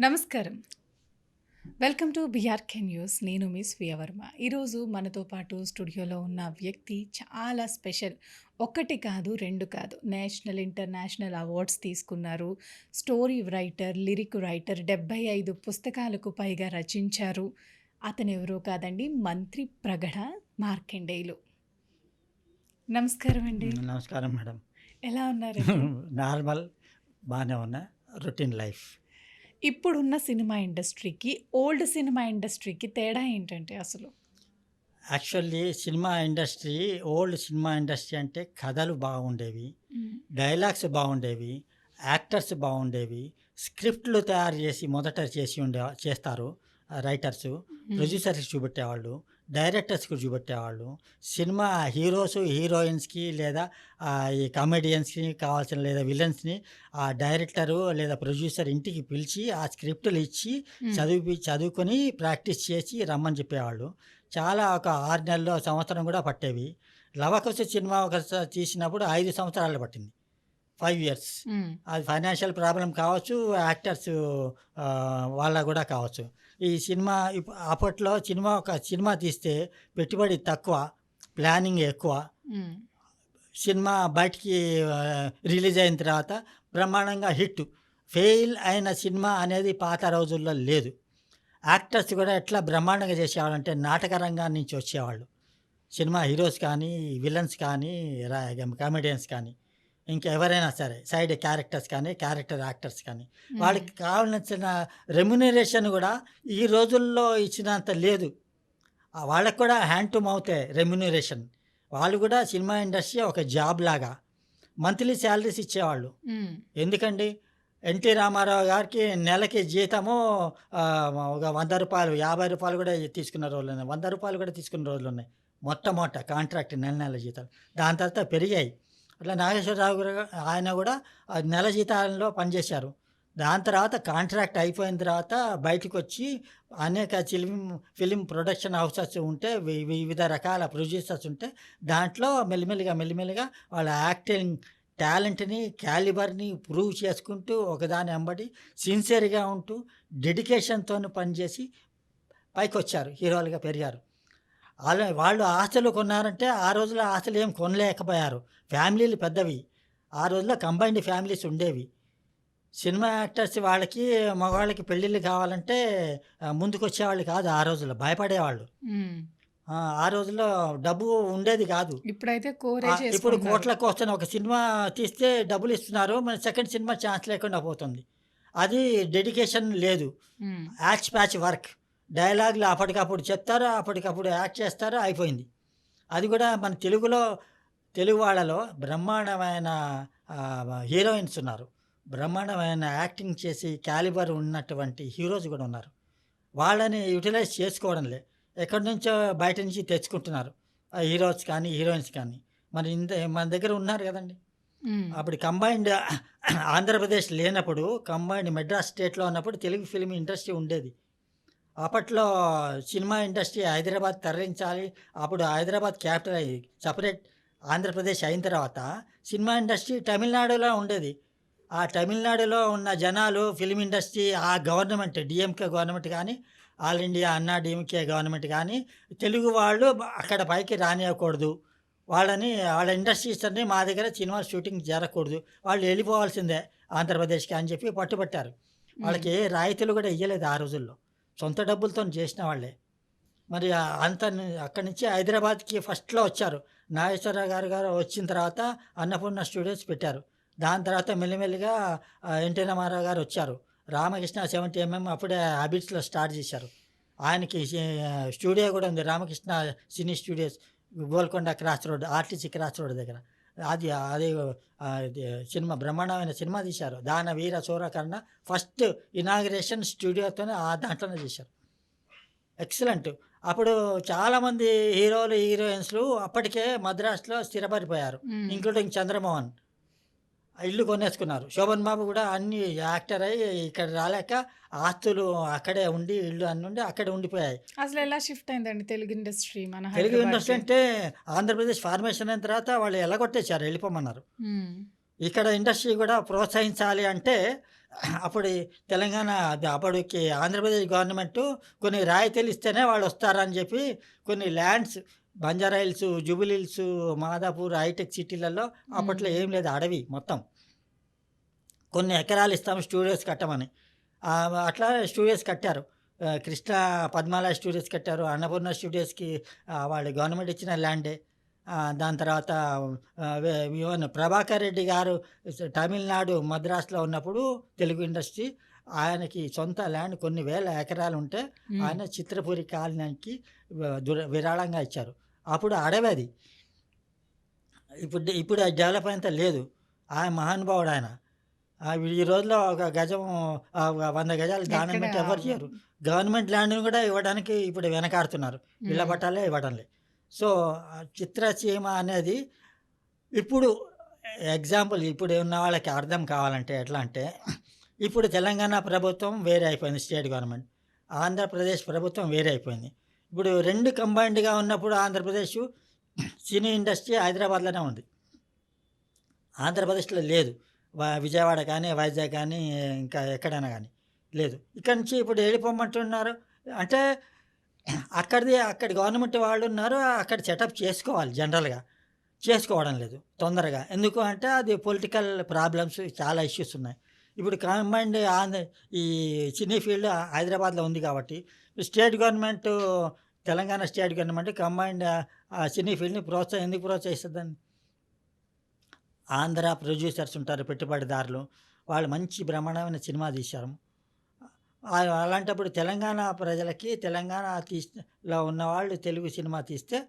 నమస్కారం. Welcome to BRK news నేను మీ స్వీయవర్మ ఈరోజు మనతో పాటు స్టూడియోలో ఉన్న వ్యక్తి చాలా స్పెషల్. ఒక్కటి కాదు రెండు కాదు. నేషనల్ ఇంటర్నేషనల్ అవార్డ్స్ తీసుకున్నారు. స్టోరీ రైటర్ లిరిక్ రైటర్ డెబ్బై ఐదు పుస్తకాలకు పైగా రచించారు. అతను ఎవరో కాదండి మంత్రి ప్రగడ మార్కండేయులు. నమస్కారం అండి. నమస్కారం మేడం. ఎలా ఉన్నారు నార్మల్ బాగానే ఉన్నా. Routine life. ఇప్పుడున్న సినిమా ఇండస్ట్రీకి ఓల్డ్ సినిమా ఇండస్ట్రీకి తేడా ఏంటంటే అసలు? Actually cinema industry old cinema industry అంటే కథలు బాగుండేవి డైలాగ్స్ బాగుండేవి యాక్టర్స్ బాగుండేవి స్క్రిప్ట్లు తయారు చేసి మొదట చేసి ఉండే చేస్తారు రైటర్స్ ప్రొడ్యూసర్స్కి చూపెట్టేవాళ్ళు. డైరెక్టర్స్కి చూపెట్టేవాళ్ళు. సినిమా హీరోస్ హీరోయిన్స్కి లేదా ఈ కామెడియన్స్కి కావాల్సిన లేదా విలన్స్ని ఆ డైరెక్టరు లేదా ప్రొడ్యూసర్ ఇంటికి పిలిచి ఆ స్క్రిప్టులు ఇచ్చి చదివి చదువుకొని ప్రాక్టీస్ చేసి రమ్మని చెప్పేవాళ్ళు. చాలా ఒక ఆరు నెలలు సంవత్సరం కూడా పట్టేవి. లవకుశ సినిమా ఒక తీసినప్పుడు ఐదు సంవత్సరాలు పట్టింది. Five years. అది ఫైనాన్షియల్ ప్రాబ్లం కావచ్చు యాక్టర్స్ వాళ్ళ కూడా కావచ్చు. ఈ సినిమా అప్పట్లో సినిమా ఒక సినిమా తీస్తే పెట్టుబడి తక్కువ ప్లానింగ్ ఎక్కువ. సినిమా బయటికి రిలీజ్ అయిన తర్వాత బ్రహ్మాండంగా హిట్. ఫెయిల్ అయిన సినిమా అనేది పాత రోజుల్లో లేదు. యాక్టర్స్ కూడా ఎట్లా బ్రహ్మాండంగా చేసేవాళ్ళు అంటే నాటక రంగం నుంచి వచ్చేవాళ్ళు. సినిమా హీరోస్ కానీ విలన్స్ కానీ కామెడియన్స్ కానీ. ఇంకా ఎవరైనా సరే సైడ్ క్యారెక్టర్స్ కానీ క్యారెక్టర్ యాక్టర్స్ కానీ వాళ్ళకి కావాల్సిన రెమ్యునరేషన్ కూడా ఈ రోజుల్లో ఇచ్చినంత లేదు. వాళ్ళకి కూడా హ్యాండ్ టు మౌతే రెమ్యునరేషన్. వాళ్ళు కూడా సినిమా ఇండస్ట్రీ ఒక జాబ్ లాగా మంత్లీ శాలరీస్ ఇచ్చేవాళ్ళు. ఎందుకండి? ఎన్టీ రామారావు గారికి నెలకి జీతము ఒక వంద రూపాయలు యాభై రూపాయలు కూడా తీసుకున్న రోజులు ఉన్నాయి. వంద రూపాయలు కూడా తీసుకున్న రోజులు ఉన్నాయి. మొట్టమొదట కాంట్రాక్ట్ నెల నెల జీతాలు. దాని తర్వాత పెరిగాయి. అట్లా నాగేశ్వరరావు గారు ఆయన కూడా నెల జీతాలలో పనిచేశారు. దాని తర్వాత కాంట్రాక్ట్ అయిపోయిన తర్వాత బయటకు వచ్చి అనేక ఫిలిం ఫిలిం ప్రొడక్షన్ హౌసెస్ ఉంటే వి- వివిధ రకాల ప్రొడ్యూసర్స్ ఉంటే దాంట్లో మెల్లిమెల్లిగా మెల్లిమెల్లిగా వాళ్ళ యాక్టింగ్ టాలెంట్ని క్యాలిబర్ని ప్రూవ్ చేసుకుంటూ ఒకదాని వెంబడి సిన్సియర్గా ఉంటూ డెడికేషన్తో పనిచేసి పైకి వచ్చారు హీరోలుగా పెరిగారు. వాళ్ళ వాళ్ళు ఆస్తులు కొన్నారంటే ఆ రోజుల్లో ఆస్తులు ఏం కొనలేకపోయారు. ఫ్యామిలీలు పెద్దవి. ఆ రోజుల్లో కంబైన్డ్ ఫ్యామిలీస్ ఉండేవి. సినిమా యాక్టర్స్ వాళ్ళకి మగవాళ్ళకి పెళ్ళిళ్ళు కావాలంటే ముందుకు వచ్చేవాళ్ళు కాదు ఆ రోజుల్లో. భయపడేవాళ్ళు. ఆ, ఆ రోజుల్లో డబ్బు ఉండేది కాదు. ఇప్పుడైతే ఇప్పుడు కోట్లకు వస్తున్న ఒక సినిమా తీస్తే డబ్బులు ఇస్తున్నారు మన సెకండ్ సినిమా ఛాన్స్ లేకుండా పోతుంది. అది డెడికేషన్ లేదు. యాచ్ ప్యాచ్ వర్క్. డైలాగులు అప్పటికప్పుడు చెప్తారు అప్పటికప్పుడు యాక్ట్ చేస్తారు అయిపోయింది. అది కూడా మన తెలుగులో తెలుగు వాళ్ళలో బ్రహ్మాండమైన హీరోయిన్స్ ఉన్నారు. బ్రహ్మాండమైన యాక్టింగ్ చేసి క్యాలిబర్ ఉన్నటువంటి హీరోస్ కూడా ఉన్నారు. వాళ్ళని యూటిలైజ్ చేసుకోవడం లే. ఎక్కడి నుంచో బయట నుంచి తెచ్చుకుంటున్నారు. ఆ హీరోస్ కానీ హీరోయిన్స్ కానీ. మరి ఇంత మన దగ్గర ఉన్నారు కదండి. అప్పుడు కంబైన్డ్ ఆంధ్రప్రదేశ్ లేనప్పుడు కంబైన్డ్ మెడ్రాస్ స్టేట్లో ఉన్నప్పుడు తెలుగు ఫిలిం ఇండస్ట్రీ ఉండేది. అప్పట్లో సినిమా ఇండస్ట్రీ హైదరాబాద్ తరలించాలి. అప్పుడు హైదరాబాద్ క్యాపిటల్ అయ్యి సపరేట్ ఆంధ్రప్రదేశ్ అయిన తర్వాత సినిమా ఇండస్ట్రీ తమిళనాడులో ఉండేది. ఆ తమిళనాడులో ఉన్న జనాలు ఫిలిం ఇండస్ట్రీ ఆ గవర్నమెంట్ డిఎంకే గవర్నమెంట్ కానీ all India Anna DMK government కానీ తెలుగు వాళ్ళు అక్కడ పైకి రానివ్వకూడదు వాళ్ళని వాళ్ళ ఇండస్ట్రీస్ అన్ని మా దగ్గర సినిమా షూటింగ్ జరగకూడదు. వాళ్ళు వెళ్ళిపోవాల్సిందే ఆంధ్రప్రదేశ్కి అని చెప్పి పట్టుబట్టారు. వాళ్ళకి రాయితీలు కూడా ఇవ్వలేదు ఆ రోజుల్లో. సొంత డబ్బులతో చేసిన వాళ్ళే మరి అంత అక్కడి నుంచి హైదరాబాద్కి ఫస్ట్లో వచ్చారు. నాగేశ్వరరావు గారు గారు వచ్చిన తర్వాత అన్నపూర్ణ స్టూడియోస్ పెట్టారు. దాని తర్వాత మెల్లిమెల్లిగా ఎన్టీ రామారావు గారు వచ్చారు. రామకృష్ణ సెవెంటీ ఎంఎం అప్పుడే హ్యాబిట్స్లో స్టార్ట్ చేశారు. ఆయనకి స్టూడియో కూడా ఉంది. Ramakrishna cine studios Golconda cross road RTC cross road దగ్గర. అది అది సినిమా బ్రహ్మాండమైన సినిమా తీశారు. దాన వీర సూరకర్ణ ఫస్ట్ ఇనాగ్రేషన్ స్టూడియోతోనే ఆ దాంట్లోనే చేశారు ఎక్సలెంట్. అప్పుడు చాలామంది హీరోలు హీరోయిన్స్లు అప్పటికే మద్రాసులో స్థిరపడిపోయారు ఇంక్లూడింగ్ చంద్రమోహన్. ఇల్లు కొనేసుకున్నారు శోభన్ బాబు కూడా అన్ని యాక్టర్ అయ్యి ఇక్కడ రాలేక ఆస్తులు అక్కడే ఉండి ఇల్లు అన్ని ఉండి అక్కడే ఉండిపోయాయి అసలు ఎలా షిఫ్ట్ అయిందండి తెలుగు ఇండస్ట్రీ మన తెలుగు? ఇండస్ట్రీ అంటే ఆంధ్రప్రదేశ్ ఫార్మేషన్ అయిన తర్వాత వాళ్ళు ఎలగొట్టేశారు వెళ్ళిపోమన్నారు మ్మ్. ఇక్కడ ఇండస్ట్రీ కూడా ప్రోత్సహించాలి అంటే అప్పుడు తెలంగాణ అప్పటికి ఆంధ్రప్రదేశ్ గవర్నమెంట్ కొన్ని రాయితీలు ఇస్తేనే వాళ్ళు వస్తారని చెప్పి కొన్ని lands Banjara Hills Jubilee Hills Madhapur hitech సిటీలలో అప్పట్లో. ఏం లేదు అడవి మొత్తం. కొన్ని ఎకరాలు ఇస్తాం స్టూడియోస్ కట్టమని. అట్లా స్టూడియోస్ కట్టారు. కృష్ణ పద్మాల స్టూడియోస్ కట్టారు అన్నపూర్ణ స్టూడియోస్కి వాళ్ళు గవర్నమెంట్ ఇచ్చిన ల్యాండే. దాని తర్వాత ఈవెన్ ప్రభాకర్ రెడ్డి గారు తమిళనాడు మద్రాసులో ఉన్నప్పుడు తెలుగు ఇండస్ట్రీ ఆయనకి సొంత ల్యాండ్ కొన్ని వేల ఎకరాలు ఉంటే. ఆయన చిత్రపురి కాలనీకి విరాళంగా ఇచ్చారు. అప్పుడు అడవి అది ఇప్పుడు ఇప్పుడు అది డెవలప్ అయినంత లేదు. ఆయన మహానుభావుడు ఆయన ఈ రోజులో ఒక గజం వంద గజాలు పెట్టి ఎవరు చేయరు. గవర్నమెంట్ ల్యాండ్ని కూడా ఇవ్వడానికి ఇప్పుడు వెనకాడుతున్నారు. ఇళ్ళ. పట్టాలే ఇవ్వడంలే. సో చిత్రసీమ అనేది ఇప్పుడు ఎగ్జాంపుల్ ఇప్పుడు ఉన్న వాళ్ళకి అర్థం కావాలంటే ఎట్లా అంటే ఇప్పుడు తెలంగాణ ప్రభుత్వం వేరే అయిపోయింది స్టేట్ గవర్నమెంట్. ఆంధ్రప్రదేశ్ ప్రభుత్వం వేరే అయిపోయింది. ఇప్పుడు రెండు కంబైన్డ్గా ఉన్నప్పుడు ఆంధ్రప్రదేశ్ సినీ ఇండస్ట్రీ హైదరాబాద్లోనే ఉంది. ఆంధ్రప్రదేశ్లో లేదు. వా- విజయవాడ కానీ వైజాగ్ కానీ ఇంకా ఎక్కడైనా కానీ లేదు. ఇక్కడి నుంచి ఇప్పుడు వెళ్ళిపోమంటున్నారు. అంటే అక్కడిది అక్కడ గవర్నమెంట్ వాళ్ళు ఉన్నారు. అక్కడ సెటప్ చేసుకోవాలి జనరల్గా. చేసుకోవడం లేదు తొందరగా. ఎందుకు అంటే అది పొలిటికల్ ప్రాబ్లమ్స్ చాలా ఇష్యూస్ ఉన్నాయి. ఇప్పుడు కంబైండ్ ఆంధ్ర ఈ సినీ ఫీల్డ్ హైదరాబాద్లో ఉంది కాబట్టి state government Telangana state government combined cine ఫీల్డ్ని ప్రోత్సహం ఎందుకు ప్రోత్సహిస్తుందని? ఆంధ్ర ప్రొడ్యూసర్స్ ఉంటారు పెట్టుబడిదారులు వాళ్ళు మంచి బ్రహ్మాండమైన సినిమా తీశారు. అలాంటప్పుడు తెలంగాణ ప్రజలకి తెలంగాణ తీలో ఉన్న వాళ్ళు తెలుగు సినిమా తీస్తే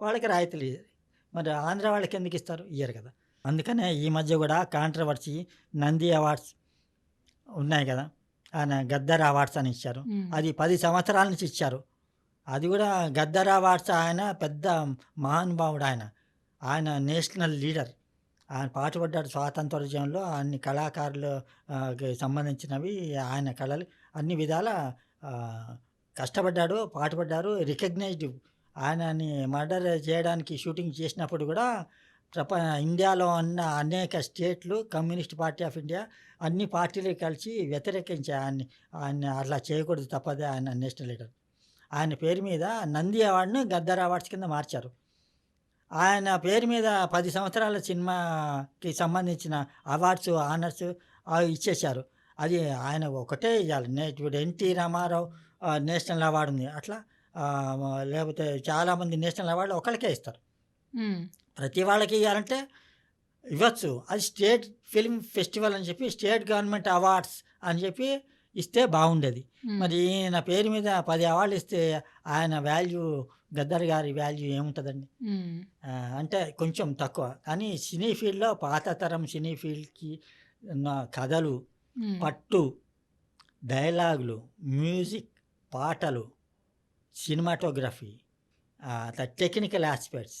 వాళ్ళకి రాయితీలు మరి ఆంధ్ర వాళ్ళకి ఎందుకు ఇస్తారు? ఇయ్యరు కదా. అందుకనే ఈ మధ్య కూడా కాంట్రవర్సీ నంది అవార్డ్స్ ఉన్నాయి కదా. ఆయన గద్దర్ అవార్డ్స్ అని ఇచ్చారు. అది పది సంవత్సరాల నుంచి ఇచ్చారు. అది కూడా గద్దర్ అవార్డ్స్ ఆయన పెద్ద మహానుభావుడు ఆయన. ఆయన నేషనల్ లీడర్. ఆయన పాటుపడ్డాడు స్వాతంత్రోద్యమంలో అన్ని కళాకారులు ఆ, కి సంబంధించినవి ఆయన కళలు అన్ని విధాల కష్టపడ్డాడు పాటుపడ్డారు రికగ్నైజ్డ్. ఆయనని మర్డర్ చేయడానికి షూటింగ్ చేసినప్పుడు కూడా ప్రప ఇండియాలో ఉన్న అనేక స్టేట్లు కమ్యూనిస్ట్ పార్టీ ఆఫ్ ఇండియా అన్ని పార్టీలు కలిసి వ్యతిరేకించే ఆయన్ని ఆయన అట్లా చేయకూడదు తప్పదే ఆయన నేషనల్ లీడర్. ఆయన పేరు మీద నంది అవార్డును గద్దర్ అవార్డ్స్ కింద మార్చారు. ఆయన పేరు మీద పది సంవత్సరాల సినిమాకి సంబంధించిన అవార్డ్స్ ఆనర్స్ అవి ఇచ్చేశారు. అది ఆయన ఒకటే ఇవ్వాలి నే ఇప్పుడు ఎన్టీ రామారావు నేషనల్ అవార్డు ఉంది. అట్లా లేకపోతే చాలామంది నేషనల్ అవార్డు ఒకరికే ఇస్తారు. ప్రతి వాళ్ళకి ఇవ్వాలంటే ఇవ్వచ్చు. అది స్టేట్ ఫిల్మ్ ఫెస్టివల్ అని చెప్పి స్టేట్ గవర్నమెంట్ అవార్డ్స్ అని చెప్పి ఇస్తే బాగుండేది. మరి ఈయన పేరు మీద పది అవార్డులు ఇస్తే ఆయన వాల్యూ గద్దర్ గారి వాల్యూ ఏముంటుందండి? అంటే కొంచెం తక్కువ. కానీ సినీ ఫీల్డ్లో పాత తరం సినీ ఫీల్డ్కి ఉన్న కథలు. పట్టు డైలాగులు మ్యూజిక్ పాటలు సినిమాటోగ్రఫీ టెక్నికల్ ఆస్పెక్ట్స్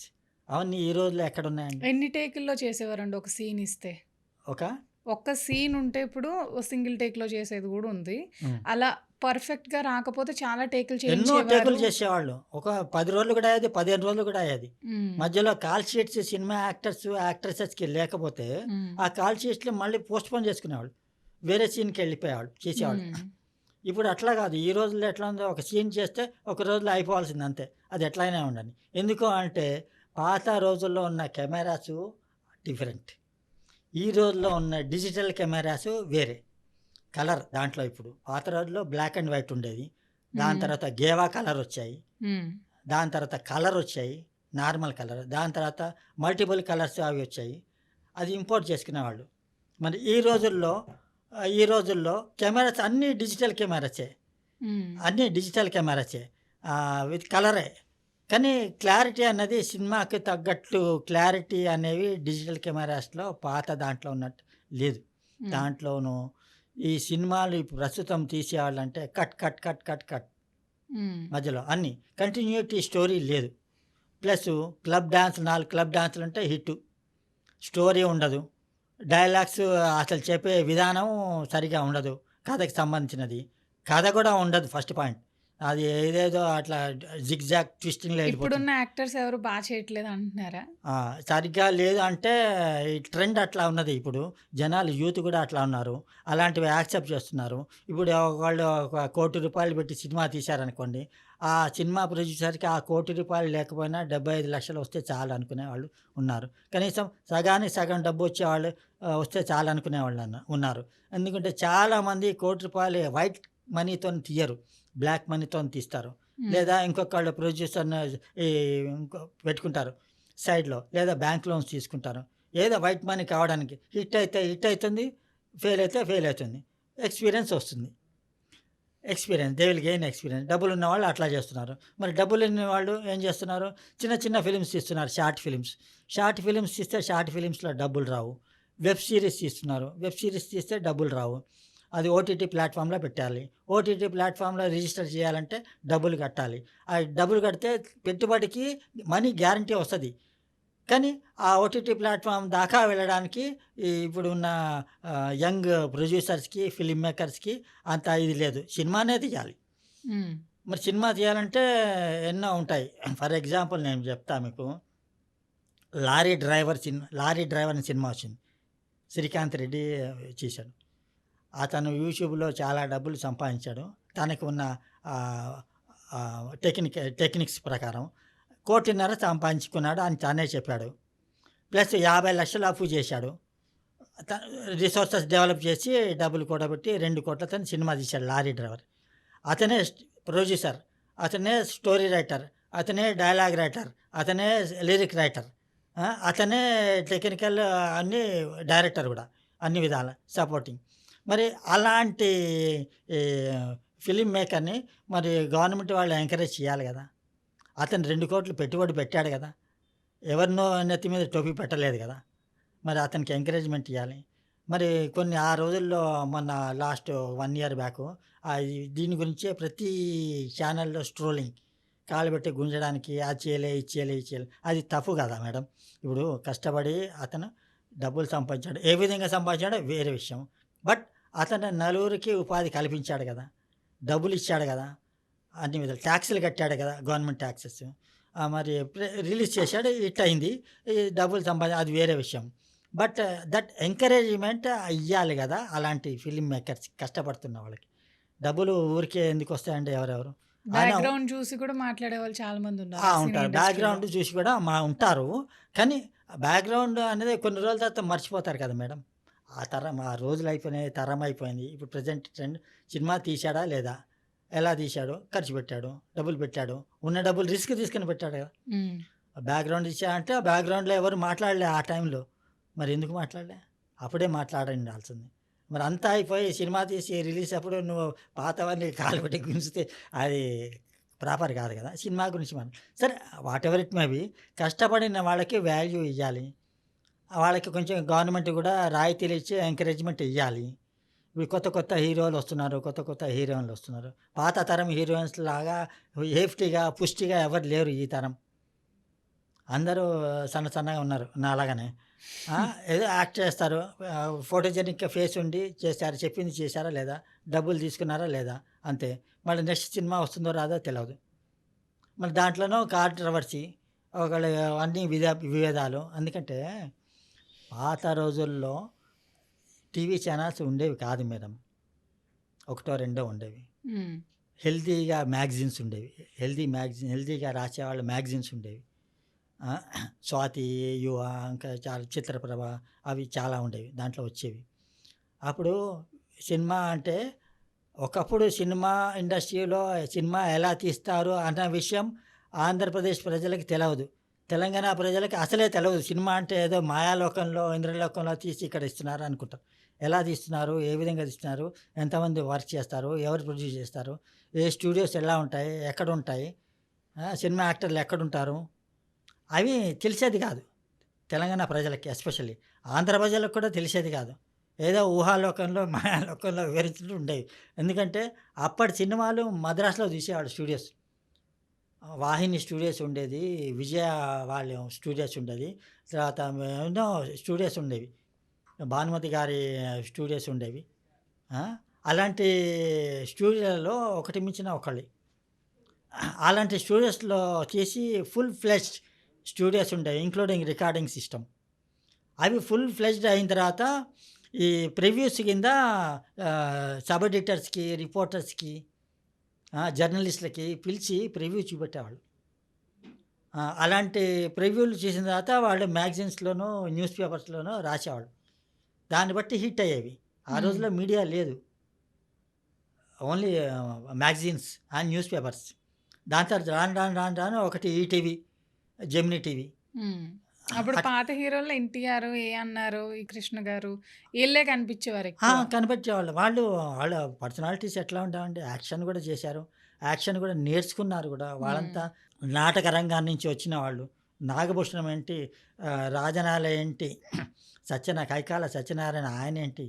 అవన్నీ ఈ రోజుల్లో ఎక్కడ ఉన్నాయండి ఎన్ని టేకుల్లో చేసేవారండి ఒక సీన్ ఇస్తే? ఒక? ఒక్క సీన్ ఉంటే ఇప్పుడు సింగిల్ టేక్లో చేసేది కూడా ఉంది. అలా పర్ఫెక్ట్గా రాకపోతే చాలా టేకులు ఎన్నో టేకులు చేసేవాళ్ళు. ఒక పది రోజులు కూడా అయ్యేది పదిహేను రోజులు కూడా అయ్యేది. మధ్యలో కాల్ షీట్స్ సినిమా యాక్టర్స్ యాక్ట్రెసెస్కి లేకపోతే. ఆ కాల్ షీట్స్లో మళ్ళీ పోస్ట్ పోన్ చేసుకునేవాళ్ళు. వేరే సీన్కి వెళ్ళిపోయేవాళ్ళు చేసేవాళ్ళు. ఇప్పుడు అట్లా కాదు. ఈ రోజుల్లో ఎట్లా ఉందో ఒక సీన్ చేస్తే ఒక రోజులో అయిపోవాల్సింది అంతే. అది ఎట్లయినా ఉండని ఎందుకు అంటే పాత రోజుల్లో ఉన్న కెమెరాస్ డిఫరెంట్. ఈ రోజుల్లో ఉన్న డిజిటల్ కెమెరాస్ వేరే. కలర్ దాంట్లో ఇప్పుడు పాత రోజుల్లో బ్లాక్ అండ్ వైట్ ఉండేది. దాని. తర్వాత గేవా కలర్ వచ్చాయి. దాని తర్వాత కలర్ వచ్చాయి. Normal colour. దాని తర్వాత మల్టిపుల్ కలర్స్ అవి వచ్చాయి. అది ఇంపోర్ట్ చేసుకునేవాళ్ళు. మరి ఈ రోజుల్లో ఈ రోజుల్లో కెమెరాస్ అన్నీ డిజిటల్ కెమెరాసే. అన్నీ డిజిటల్ కెమెరాసే. విత్ కలరే. కానీ క్లారిటీ అన్నది సినిమాకి తగ్గట్టు క్లారిటీ అనేవి డిజిటల్ కెమెరాస్లో పాత దాంట్లో ఉన్నట్టు లేదు. దాంట్లోనూ ఈ సినిమాలు ఇప్పుడు ప్రస్తుతం తీసేవాళ్ళంటే cut cut cut cut cut. మధ్యలో అన్ని. కంటిన్యూటీ స్టోరీ లేదు. ప్లస్ క్లబ్ డ్యాన్స్ నాలుగు క్లబ్ డాన్సులు ఉంటే హిట్. స్టోరీ ఉండదు. డైలాగ్స్ అసలు చెప్పే విధానం సరిగా ఉండదు. కథకి సంబంధించినది. కథ కూడా ఉండదు ఫస్ట్ పాయింట్. అది ఏదేదో అట్లా జిగ్‌జాగ్ వెళ్ళిపోతుంది. ఇప్పుడున్న యాక్టర్స్ ఎవరు బా చేయట్లేదు అంటున్నారా? సరిగ్గా లేదు అంటే ఈ ట్రెండ్ అట్లా ఉన్నది ఇప్పుడు. జనాలు యూత్ కూడా అట్లా ఉన్నారు. అలాంటివి యాక్సెప్ట్ చేస్తున్నారు. ఇప్పుడు ఒకళ్ళు ఒక రూ. 1,00,00,000 పెట్టి సినిమా తీశారనుకోండి. ఆ సినిమా ప్రొడ్యూసర్‌కి ఆ రూ. 1,00,00,000 లేకపోయినా 75,00,000 వస్తే చాలు అనుకునేవాళ్ళు ఉన్నారు. కనీసం సగానికి సగం డబ్బు వచ్చేవాళ్ళు వస్తే చాలు అనుకునేవాళ్ళు ఉన్నారు. ఎందుకంటే చాలామంది రూ. 1,00,00,000 వైట్ మనీతోని తీయరు. బ్లాక్ మనీతోని తీస్తారు. హ్మ్. లేదా ఇంకొకళ్ళు ప్రొడ్యూసర్‌ని పెట్టుకుంటారు సైడ్‌లో. లేదా బ్యాంక్ లోన్స్ తీసుకుంటారు. ఏదో వైట్ మనీ కావడానికి. హిట్ అయితే హిట్ అయితుంది. ఫెయిల్ అయితే ఫెయిల్ అవుతుంది. ఎక్స్‌పీరియన్స్ వస్తుంది. Experience they will gain experience. డబ్బులున్న వాళ్ళు అట్లా చేస్తున్నారు. మరి డబ్బులు లేని వాళ్ళు ఏం చేస్తున్నారు? చిన్న చిన్న ఫిల్మ్స్ తీస్తున్నారు. Short films. షార్ట్ ఫిల్మ్స్ తీస్తే షార్ట్ ఫిల్మ్స్‌లో డబ్బులు రావు. వెబ్ సీరీస్ తీస్తున్నారు. వెబ్ సీరీస్ తీస్తే డబ్బులు రావు. అది ఓటీటీ ప్లాట్‌ఫామ్‌లో పెట్టాలి. ఓటీటీ ప్లాట్‌ఫామ్‌లో రిజిస్టర్ చేయాలంటే డబ్బులు కట్టాలి. ఆ డబ్బులు కడితే పెట్టుబడికి మనీ గ్యారంటీ వస్తది. కానీ ఆ ఓటీటీ ప్లాట్‌ఫామ్ దాకా వెళ్ళడానికి ఈ ఇప్పుడున్న యంగ్ ప్రొడ్యూసర్స్‌కి, ఫిల్మ్ మేకర్స్‌కి అంత ఇది లేదు. సినిమానే తీయాలి. మరి సినిమా తీయాలంటే ఎన్నో ఉంటాయి. ఫర్ ఎగ్జాంపుల్ నేను చెప్తా మీకు. 'Lorry driver' cinema 'lorry driver' అనే సినిమా వచ్చింది. శ్రీకాంత్ రెడ్డి చేశాడు. అతను యూట్యూబ్‌లో చాలా డబ్బులు సంపాదించాడు. తనకు ఉన్న టెక్నిక్ టెక్నిక్స్ ప్రకారం. కోటిన్నర సంపాదించుకున్నాడు అని తానే చెప్పాడు. ప్లస్ యాభై లక్షలు అప్పు చేశాడు. త రిసోర్సెస్ డెవలప్ చేసి డబ్బులు కూడబెట్టి 2,00,00,000తోని సినిమా తీశాడు 'లారీ డ్రైవర్.' అతనే ప్రొడ్యూసర్. అతనే స్టోరీ రైటర్. అతనే డైలాగ్ రైటర్. అతనే లిరిక్ రైటర్. అతనే టెక్నికల్ అన్నీ డైరెక్టర్ కూడా. అన్ని విధాల సపోర్టింగ్. మరి అలాంటి ఈ మేకర్‌ని మరి గవర్నమెంట్ వాళ్ళు ఎంకరేజ్ చేయాలి కదా! అతను రెండు కోట్లు పెట్టుబడి పెట్టాడు కదా! ఎవరినో నెత్తి మీద టోపీ పెట్టలేదు కదా! మరి అతనికి ఎంకరేజ్‌మెంట్ ఇవ్వాలి మరి కొన్ని ఆ రోజుల్లో మొన్న లాస్ట్ వన్ ఇయర్ బ్యాక్ దీని గురించే ప్రతి ఛానల్లో స్ట్రోలింగ్. కాలు పెట్టి గుంజడానికి అది చేయలే, ఇది చేయలే, ఇది చేయలే. అది తప్పు కదా మేడం. ఇప్పుడు కష్టపడి అతను డబ్బులు సంపాదించాడు. ఏ విధంగా సంపాదించాడో వేరే విషయం. బట్ అతను నలుగురికి ఉపాధి కల్పించాడు కదా! డబ్బులు ఇచ్చాడు కదా! అన్ని విధాలు టాక్స్‌లు కట్టాడు కదా! Government taxes. ఆహ్, మరి రిలీజ్ చేశాడు. హిట్ అయింది. ఈ డబ్బులు సంపాది అది వేరే విషయం. బట్ దట్ ఎంకరేజ్‌మెంట్ ఇయ్యాలి కదా! అలాంటి ఫిల్మ్ మేకర్స్ కష్టపడుతున్న వాళ్ళకి. డబ్బులు ఊరికే ఎందుకు వస్తాయండి ఎవరెవరు? బ్యాక్‌గ్రౌండ్ చూసి కూడా మాట్లాడేవాళ్ళు చాలా మంది ఉన్నారు. ఉంటారు. బ్యాక్‌గ్రౌండ్ చూసి కూడా మా ఉంటారు. కానీ బ్యాక్‌గ్రౌండ్ అనేది కొన్ని రోజుల తర్వాత మర్చిపోతారు కదా మేడం. ఆ తరం ఆ రోజులు అయిపోయినాయి. తరం అయిపోయింది. ఇప్పుడు ప్రెజెంట్ ట్రెండ్ సినిమా తీశాడా లేదా? ఎలా తీశాడు? ఖర్చు పెట్టాడు. డబ్బులు పెట్టాడు. ఉన్న డబ్బులు రిస్క్ తీసుకొని పెట్టాడు కదా! బ్యాక్‌గ్రౌండ్ ఇచ్చాడంటే ఆ బ్యాక్‌గ్రౌండ్‌లో ఎవరు మాట్లాడలే ఆ టైంలో. మరి ఎందుకు మాట్లాడలే? అప్పుడే మాట్లాడుండాల్సింది. మరి అంతా అయిపోయి సినిమా తీసి రిలీజ్ అప్పుడు నువ్వు పాతవన్నీ కాళ్ళు పెట్టి గుంజితే అది ప్రాపర్ కాదు కదా! సినిమా గురించి మనం సరే వాటెవర్ ఇట్ మే బి కష్టపడిన వాళ్ళకి వాల్యూ ఇయ్యాలి. వాళ్ళకి కొంచెం గవర్నమెంట్ కూడా రాయితీలు ఇచ్చి ఎంకరేజ్‌మెంట్ ఇవ్వాలి ఇప్పుడు కొత్త కొత్త హీరోలు వస్తున్నారు. కొత్త కొత్త హీరోయిన్‌లు వస్తున్నారు. పాత తరం హీరోయిన్స్ లాగా సేఫ్టీగా పుష్టిగా ఎవరు లేరు ఈ తరం. అందరూ సన్న సన్నగా ఉన్నారు నాలాగానే. ఏదో యాక్ట్ చేస్తారు. ఫోటోజెనిక్ ఫేస్ ఉండి చేశారు. చెప్పింది చేశారా లేదా? డబ్బులు తీసుకున్నారా లేదా? అంతే. మళ్ళీ నెక్స్ట్ సినిమా వస్తుందో రాదో తెలవదు. మళ్ళీ దాంట్లోనూ కాంట్రవర్సీ. ఒకళ్ళు అన్ని విధ విభేదాలు. ఎందుకంటే పాత రోజుల్లో టీవీ ఛానల్స్ ఉండేవి కాదు మేడం. ఒకటో రెండో ఉండేవి. హెల్తీగా మ్యాగజైన్స్ ఉండేవి. హెల్తీ మ్యాగజైన్ హెల్తీగా రాసేవాళ్ళు మ్యాగజైన్స్ ఉండేవి. స్వాతి, యువ ఇంకా చాలా చిత్రప్రభ అవి చాలా ఉండేవి. దాంట్లో వచ్చేవి. అప్పుడు సినిమా అంటే ఒకప్పుడు సినిమా ఇండస్ట్రీలో సినిమా ఎలా తీస్తారు అన్న విషయం ఆంధ్రప్రదేశ్ ప్రజలకి తెలవదు. తెలంగాణ ప్రజలకి అసలే తెలవదు. సినిమా అంటే ఏదో మాయాలోకంలో, ఇంద్రలోకంలో తీసి ఇక్కడ ఇస్తున్నారు అనుకుంటారు. ఎలా తీస్తున్నారు? ఏ విధంగా తీస్తున్నారు? ఎంతమంది వర్క్ చేస్తారు? ఎవరు ప్రొడ్యూస్ చేస్తారు? ఏ స్టూడియోస్ ఎలా ఉంటాయి? ఎక్కడ ఉంటాయి సినిమా యాక్టర్లు ఎక్కడుంటారు? అవి తెలిసేది కాదు. తెలంగాణ ప్రజలకి ఎస్పెషల్లీ. ఆంధ్ర ప్రజలకు కూడా తెలిసేది కాదు. ఏదో ఊహాలోకంలో, మాయాలోకంలో వివరించుకుంటూ ఉండేవి. ఎందుకంటే అప్పటి సినిమాలు మద్రాసులో తీసేవాడు స్టూడియోస్. వాహిని స్టూడియోస్ ఉండేది. విజయ వాళ్ళ స్టూడియోస్ ఉండేది. తర్వాత ఎన్నో స్టూడియోస్ ఉండేవి. భానుమతి గారి స్టూడియోస్ ఉండేవి. అలాంటి స్టూడియోలలో ఒకటి మించిన ఒకళ్ళు. అలాంటి స్టూడియోస్‌లో చేసి ఫుల్ ఫ్లెష్డ్ స్టూడియోస్ ఉండేవి. Including recording system. అవి ఫుల్ ఫ్లెడ్జ్డ్ అయిన తర్వాత ఈ ప్రివ్యూస్ కింద సబ్ ఎడిటర్స్‌కి, రిపోర్టర్స్‌కి జర్నలిస్ట్‌లకి పిలిచి ప్రివ్యూ చూపెట్టేవాళ్ళు. అలాంటి ప్రివ్యూలు చేసిన తర్వాత వాళ్ళు మ్యాగజైన్స్‌లోనూ, న్యూస్ పేపర్స్‌లోనూ రాసేవాళ్ళు. దాన్ని బట్టి హిట్ అయ్యేవి. ఆ. రోజుల్లో మీడియా లేదు. Only magazines and newspapers. దాని తర్వాత రాను, రాను, రాను, రాను ఒకటి ఈటీవీ, జెమినీ టీవీ. అప్పుడు పాత హీరోల్లో 'ఎన్టీఆర్', 'ఏఎన్నార్', ఈ 'కృష్ణ' గారు ఈళ్ళే కనిపించేవారు. కనిపెట్టేవాళ్ళు. వాళ్ళు వాళ్ళ పర్సనాలిటీస్ ఎట్లా ఉంటాయంటే యాక్షన్ కూడా చేశారు. యాక్షన్ కూడా నేర్చుకున్నారు కూడా. వాళ్ళంతా. నాటక రంగం నుంచి వచ్చిన వాళ్ళు. నాగభూషణం ఏంటి, రాజనాల ఏంటి, సత్యన కైకాల సత్యనారాయణ ఆయనేంటి,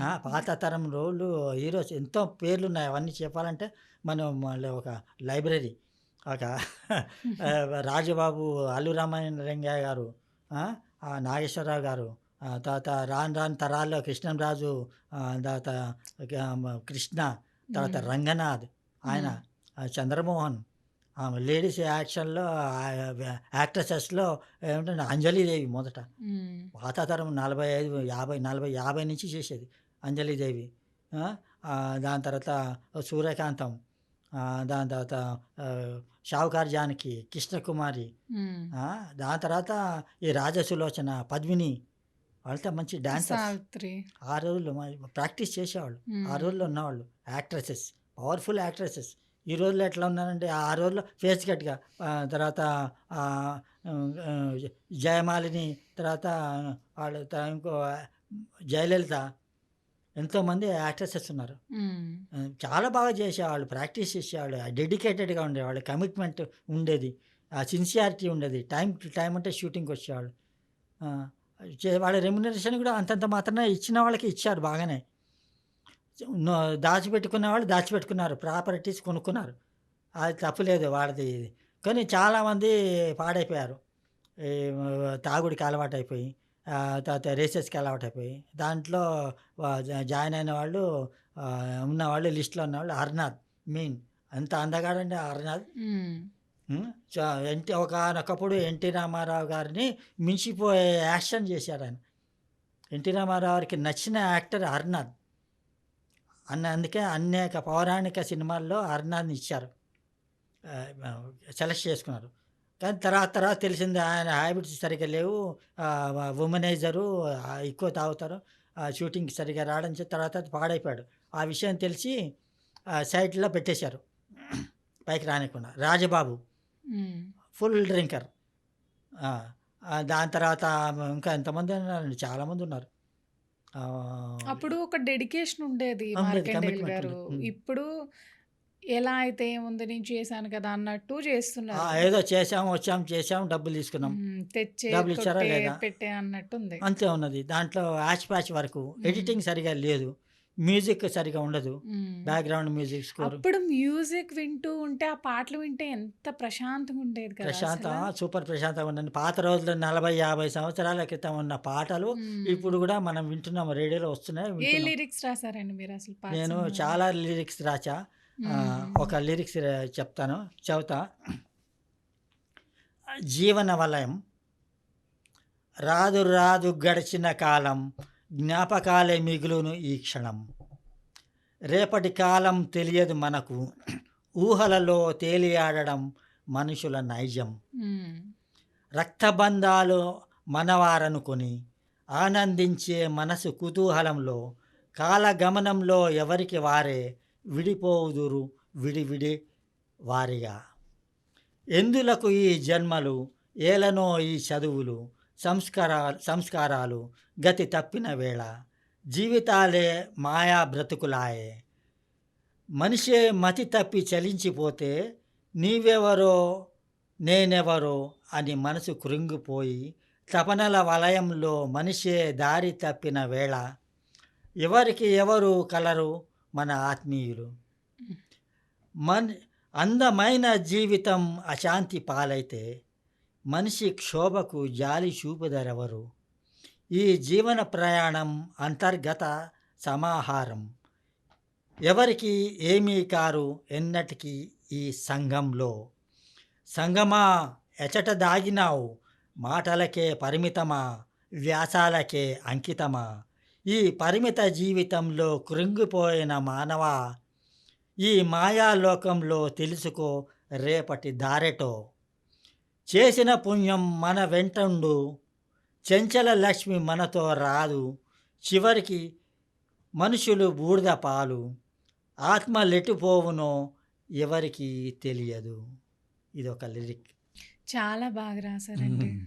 ఆ! హ్మ్. పాత తరం రోళ్ళు హీరోస్ ఎంతో పేర్లున్నాయి. అవన్నీ చెప్పాలంటే మనం ఒక లైబ్రరీ. ఒక రాజబాబు, అల్లు రామలింగయ్య గారు, నాగేశ్వరరావు గారు, తర్వాత రాను రాను తరాల్లో కృష్ణంరాజు, తర్వాత కృష్ణ, తర్వాత. రంగనాథ్, ఆయన చంద్రమోహన్, ఆహ్, లేడీస్ యాక్షన్‌లో యాక్ట్రెసెస్‌లో ఏమిటంటే అంజలీదేవి మొదట. హ్మ్. పాత తరం 45, 50, 40, 50 నుంచి చేసేది అంజలీదేవి. దాని తర్వాత సూర్యకాంతం, దాని తర్వాత షావుకారు జానకి, కృష్ణకుమారి! దాని తర్వాత ఈ రాజసులోచన, పద్మిని వాళ్ళంతా మంచి. 'సావిత్రి'. ఆ రోజుల్లో ప్రాక్టీస్ చేసేవాళ్ళు. ఆ రోజుల్లో. ఉన్నవాళ్ళు యాక్ట్రెసెస్. Powerful actresses. ఈ రోజుల్లో ఎట్లా ఉన్నారంటే ఆ రోజుల్లో ఫేస్ కట్‌గా తర్వాత జయమాలిని, తర్వాత వాళ్ళు ఇంకో జయలలిత ఎంతోమంది యాక్ట్రెసెస్ ఉన్నారు. చాలా బాగా చేసేవాళ్ళు. ప్రాక్టీస్ చేసేవాళ్ళు. డెడికేటెడ్‌గా ఉండేవాళ్ళు. కమిట్మెంట్ ఉండేది. ఆ సిన్సియారిటీ ఉండేది. టైమ్ టు టైమ్ అంటే షూటింగ్‌కొచ్చేవాళ్ళు. ఆ! చే వాళ్ళ రెమ్యునరేషన్ కూడా అంతంత మాత్రాన ఇచ్చిన వాళ్ళకి ఇచ్చారు బాగానే. దాచిపెట్టుకున్న వాళ్ళు దాచిపెట్టుకున్నారు. ప్రాపర్టీస్ కొనుక్కున్నారు. అది తప్పులేదు వాళ్ళది. కానీ చాలామంది పాడైపోయారు. తాగుడికి అలవాటైపోయి, ఆహ్, తర్వాత రేసెస్‌కి అలవాటైపోయి, దాంట్లో వ జ జాయిన్ అయిన వాళ్ళు ఉన్నవాళ్ళు లిస్ట్‌లో ఉన్నవాళ్ళు హర్నాథ్ మెయిన్. ఎంత అందగాడండి. చ ఎన్టీ ఒకానొకప్పుడు ఎన్టీ రామారావు గారిని మించిపోయే యాక్షన్ చేశాడాయన. ఎన్టీ రామారావు గారికి నచ్చిన యాక్టర్ హర్నాథ్. అన్న అందుకే అనేక పౌరాణిక సినిమాల్లో హర్నాథ్‌ని ఇచ్చారు. సెలెక్ట్ చేసుకున్నారు. కానీ తర్వాత తర్వాత తెలిసింది ఆయన హ్యాబిట్స్ సరిగ్గా లేవు. ఆహ్, ఎక్కువ తాగుతారు. ఆహ్, షూటింగ్‌కి సరిగ్గా చెప్పి తర్వాత పాడైపోయాడు. ఆ విషయం తెలిసి సైడ్‌లో పెట్టేశారు. పైకి రానీయకుండా. రాజబాబు. Full drinker. దాని తర్వాత ఇంకా ఎంతమంది ఉన్నారండి చాలామంది ఉన్నారు. అప్పుడు ఒక డెడికేషన్ ఉండేది. ఇప్పుడు ఎలా అయితే ఏముంది నేను చేశాను కదా అన్నట్టు! చేస్తున్నారు. ఏదో చేసాం, వచ్చాం, చేసాం, డబ్బులు తీసుకున్నాం. తెచ్చే, డబ్బులు ఇచ్చారా లేదా? పెట్టే అన్నట్టుంది. అంతే ఉన్నది. దాంట్లో హాచ్ ప్యాచ్ వర్కు. ఎడిటింగ్ సరిగ్గా లేదు. మ్యూజిక్ సరిగ్గా ఉండదు. Background music score. అప్పుడు మ్యూజిక్ వింటూ ఉంటే, ఆ పాటలు వింటే ఎంత ప్రశాంతంగా ఉండేది కదా ప్రశాంత అసల. సూపర్ ప్రశాంతంగా ఉండండి. పాత రోజుల్లో 40, 50 సంవత్సరాల క్రితం ఉన్న పాటలు ఇప్పుడు. కూడా మనం వింటున్నాం. రేడియోలో వస్తున్నాయి ఏ. లిరిక్స్ రాసారండి మీరసలు పాత నేను? చాలా లిరిక్స్ రాసా. ఒక లిరిక్స్ చెప్తాను. చెబుతా. జీవన వలయం రాదు రాదు గడిచిన కాలం జ్ఞాపకాలే మిగులును ఈ క్షణం. రేపటి కాలం తెలియదు మనకు ఊహలలో తేలియాడడం మనుషుల నైజం. రక్తబంధాలు మనవారనుకొని ఆనందించే మనసు కుతూహలంలో కాలగమనంలో ఎవరికి వారే విడిపోవుదురు విడివిడి వారిగా. ఎందులకు ఈ జన్మలు? ఏలనో ఈ చదువులు? సంస్కార సంస్కారాలు గతి తప్పిన వేళ. జీవితాలే మాయా బ్రతుకులాయే. మనిషే మతి తప్పి చలించిపోతే నీవెవరో నేనెవరో అని మనసు కృంగిపోయి తపనల వలయంలో మనిషే దారి తప్పిన వేళ. ఎవరికి ఎవరు కలరు? మన ఆత్మీయులు. మన్ అందమైన జీవితం అశాంతి పాలైతే మనిషి క్షోభకు జాలి చూపుదరెవరు. ఈ జీవన ప్రయాణం అంతర్గత సమాహారం. ఎవరికీ ఏమీ కారు ఎన్నటికీ ఈ సంఘంలో సంగమా ఎచట దాగినావు మాటలకే పరిమితమా వ్యాసాలకే అంకితమా ఈ పరిమిత జీవితంలో కృంగిపోయిన మానవ? ఈ మాయాలోకంలో తెలుసుకో రేపటి దారెటో. చేసిన పుణ్యం మన వెంటుండు చెంచల లక్ష్మి మనతో రాదు చివరికి మనుషులు బూడిద పాలు ఆత్మ లెట్టుపోవునో ఎవరికి తెలియదు. ఇది ఒక లిరిక్. చాలా బాగా రాశారండి.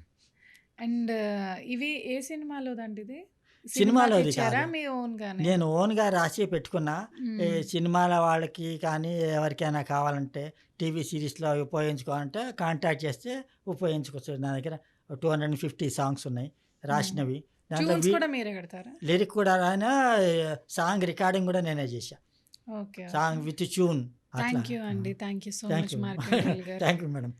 అండ్ ఇవి ఏ సినిమాలోదండి ఇది? గానే నేను ఓన్గా రాసి పెట్టుకున్నా. సినిమాల వాళ్ళకి కానీ ఎవరికైనా కావాలంటే టీవీ సిరీస్లో ఉపయోగించుకోవాలంటే కాంటాక్ట్ చేస్తే ఉపయోగించుకోవచ్చు. నా దగ్గర two hundred and fifty songs ఉన్నాయి రాసినవి. దాంట్లో లిరిక్ కూడా రాయినా సాంగ్ రికార్డింగ్ కూడా నేనే చేశా. Okay song with tune thank you అండి. Thank you so much thank you madam.